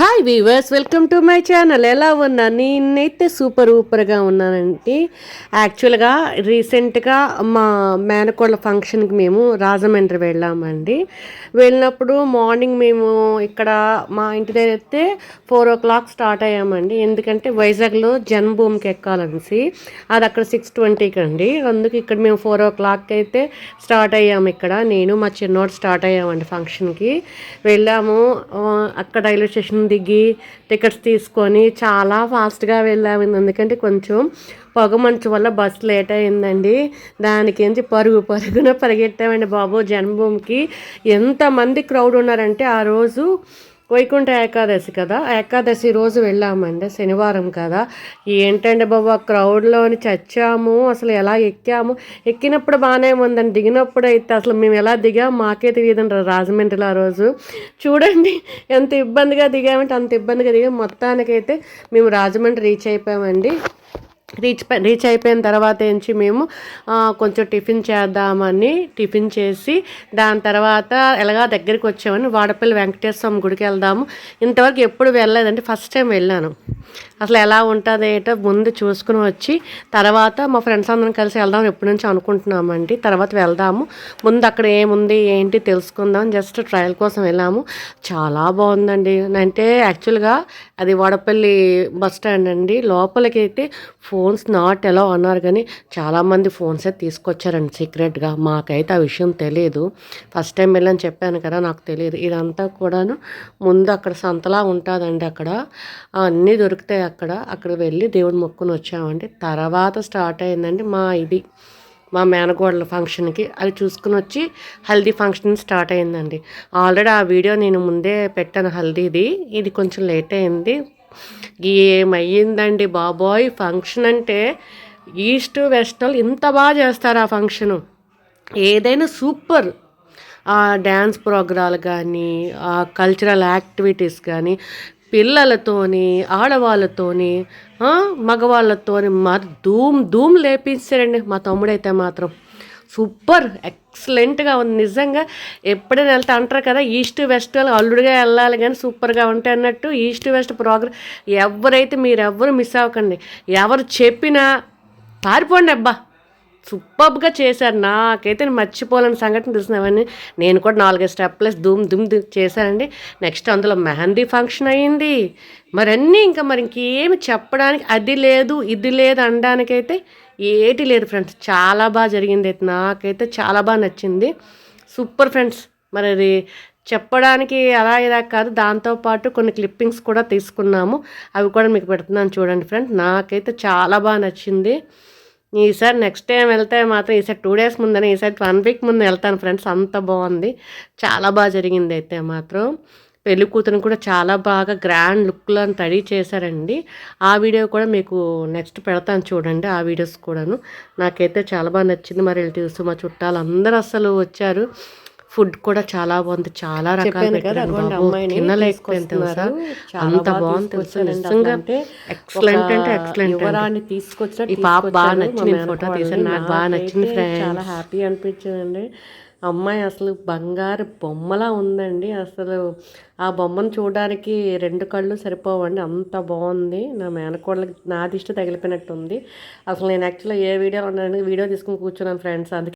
Hi viewers welcome to my channel ఎలా ఉన్నా? నేనైతే సూపర్ ఊపర్గా ఉన్నానండి. యాక్చువల్గా రీసెంట్గా మా మేనకోళ్ళ ఫంక్షన్కి మేము రాజమండ్రి వెళ్ళామండి. వెళ్ళినప్పుడు మార్నింగ్ మేము ఇక్కడ మా ఇంటి దగ్గర అయితే ఫోర్ ఓ క్లాక్ స్టార్ట్ అయ్యామండి. ఎందుకంటే వైజాగ్లో జన్మభూమికి ఎక్కాలనేసి. అది అక్కడ సిక్స్ ట్వంటీకి అండి. అందుకు ఇక్కడ మేము ఫోర్ ఓ క్లాక్ అయితే స్టార్ట్ అయ్యాము ఇక్కడ. నేను మా చిన్నోడు స్టార్ట్ అయ్యామండి ఫంక్షన్కి వెళ్ళాము. అక్కడ రైల్వే స్టేషన్ దిగి టికెట్స్ తీసుకొని చాలా ఫాస్ట్గా వెళ్ళాము. ఎందుకంటే కొంచెం పొగ మంచు వల్ల బస్ లేట్ అయిందండి. దానికేంచి పరుగు పరుగున పరిగెట్టామండి బాబు జన్మభూమికి. ఎంతమంది క్రౌడ్ ఉన్నారంటే ఆ రోజు వైకుంఠ ఏకాదశి కదా. ఏకాదశి రోజు వెళ్ళామండి శనివారం కదా. ఏంటండి బాబు ఆ క్రౌడ్లోని చచ్చాము అసలు ఎలా ఎక్కాము? ఎక్కినప్పుడు బాగానే ఉందండి దిగినప్పుడు అయితే అసలు మేము ఎలా దిగాము మాకే తెలియదండి రాజమండ్రిలో ఆ రోజు. చూడండి ఎంత ఇబ్బందిగా దిగామంటే అంత ఇబ్బందిగా దిగాము మొత్తానికైతే మేము రాజమండ్రి రీచ్ అయిపోయామండి. రీచ్ రీచ్ అయిపోయిన తర్వాత నుంచి మేము కొంచెం టిఫిన్ చేద్దామని టిఫిన్ చేసి దాని తర్వాత ఎలాగా దగ్గరికి వచ్చామని వాడపల్లి వెంకటేశ్వర స్వామి గుడికి వెళ్దాము. ఇంతవరకు ఎప్పుడు వెళ్ళలేదంటే ఫస్ట్ టైం వెళ్ళాను. అసలు ఎలా ఉంటుంది ఏంటో ముందు చూసుకుని వచ్చి తర్వాత మా ఫ్రెండ్స్ అందరం కలిసి వెళ్దాం ఎప్పటి నుంచి అనుకుంటున్నామండి. తర్వాత వెళ్దాము. ముందు అక్కడ ఏముంది ఏంటి తెలుసుకుందాం. జస్ట్ ట్రయల్ కోసం వెళ్ళాము. చాలా బాగుందండి. అంటే యాక్చువల్గా అది వడపల్లి బస్ స్టాండ్ అండి. లోపలికి అయితే ఫోన్స్ నాట్ ఎలా అన్నారు కానీ చాలామంది ఫోన్స్ అయితే తీసుకొచ్చారండి సీక్రెట్గా. మాకైతే ఆ విషయం తెలియదు ఫస్ట్ టైం వెళ్ళని చెప్పాను కదా నాకు తెలియదు ఇదంతా కూడాను ముందు అక్కడ సంతలా ఉంటుందండి అక్కడ. అన్నీ దొరుకుతాయి అక్కడ. అక్కడ వెళ్ళి దేవుని మొక్కుని వచ్చామండి. తర్వాత స్టార్ట్ అయిందండి మా ఇది. మా మేనగోడల ఫంక్షన్కి. అది చూసుకుని వచ్చి హల్దీ ఫంక్షన్ స్టార్ట్ అయిందండి. ఆల్రెడీ ఆ వీడియో నేను ముందే పెట్టాను హల్దీది. ఇది కొంచెం లేట్ అయింది. ఏమయ్యిందండి బాబోయ్! ఫంక్షన్ అంటే ఈస్ట్ వెస్టర్న్ ఇంత బాగా చేస్తారు ఆ ఫంక్షను. ఏదైనా సూపర్. ఆ డ్యాన్స్ ప్రోగ్రాలు కానీ ఆ కల్చరల్ యాక్టివిటీస్ కానీ పిల్లలతోని ఆడవాళ్ళతోని మగవాళ్ళతోని మా ధూమ్ ధూమ్ లేపించారండి మా తమ్ముడైతే మాత్రం. సూపర్ ఎక్సలెంట్గా ఉంది. నిజంగా ఎప్పుడైనా వెళ్తే అంటారు కదా ఈస్ట్ వెస్ట్ అల్లుడిగా వెళ్ళాలి కానీ సూపర్గా ఉంటాయి అన్నట్టు ఈస్ట్ వెస్ట్ ప్రోగ్రామ్ ఎవరైతే మీరెవ్వరు మిస్ అవ్వకండి. ఎవరు చెప్పినా పారిపోండి అబ్బా. సూపర్గా చేశారు. నాకైతే మర్చిపోలేని సంఘటన తెలిసినవన్నీ నేను కూడా నాలుగైదు స్టెప్లెస్ దుమ్ దుమ్ దుమ్ చేశానండి. నెక్స్ట్ అందులో మెహందీ ఫంక్షన్ అయ్యింది. మరన్నీ ఇంకా మరి ఇంకేమి చెప్పడానికి అది లేదు ఇది లేదు అనడానికైతే ఏటి లేదు ఫ్రెండ్స్ చాలా బాగా జరిగింది అయితే నాకైతే చాలా బాగా నచ్చింది. సూపర్ ఫ్రెండ్స్ మరి అది చెప్పడానికి అలా ఇలా కాదు. దాంతోపాటు కొన్ని క్లిప్పింగ్స్ కూడా తీసుకున్నాము. అవి కూడా మీకు పెడుతున్నాను చూడండి ఫ్రెండ్స్ నాకైతే చాలా బాగా నచ్చింది. ఈసారి నెక్స్ట్ టైం వెళ్తే మాత్రం ఈసారి టూ డేస్ ముందని ఈసారి వన్ వీక్ ముందు వెళ్తాను ఫ్రెండ్స్ అంత బాగుంది. చాలా బాగా జరిగింది అయితే మాత్రం. పెళ్ళి కూతురు కూడా చాలా బాగా గ్రాండ్ లుక్లో రెడీ చేశారండి. ఆ వీడియో కూడా మీకు నెక్స్ట్ పెడతాను చూడండి ఆ వీడియోస్ కూడాను. నాకైతే చాలా బాగా నచ్చింది. మా రిలేటివ్స్ మా చుట్టాలు అందరూ అసలు వచ్చారు. ఫుడ్ కూడా చాలా బాగుంది. చాలా రకాలు తెలుసా? అంత బాగుంది తెలుసా? నిజంగా ఎక్సలెంట్ అంటే ఎక్సలెంట్ యువరాన్ని తీసుకొచ్చిన ఈ పాప బాగా నచ్చింది ఫోటో తీసాను. నాకు బాగా నచ్చింది ఫ్రెండ్స్ చాలా హ్యాపీ అనిపించిందండి. అమ్మాయి అసలు బంగారు బొమ్మలా ఉందండి. అసలు ఆ బొమ్మను చూడడానికి రెండు కళ్ళు సరిపోవండి. అంత బాగుంది. నా మేనకోడలకి నా దిష్టి తగిలిపోయినట్టు ఉంది అసలు నేను యాక్చువల్గా ఏ వీడియోలో ఉన్నాను వీడియో తీసుకుని కూర్చున్నాను ఫ్రెండ్స్ అందుకే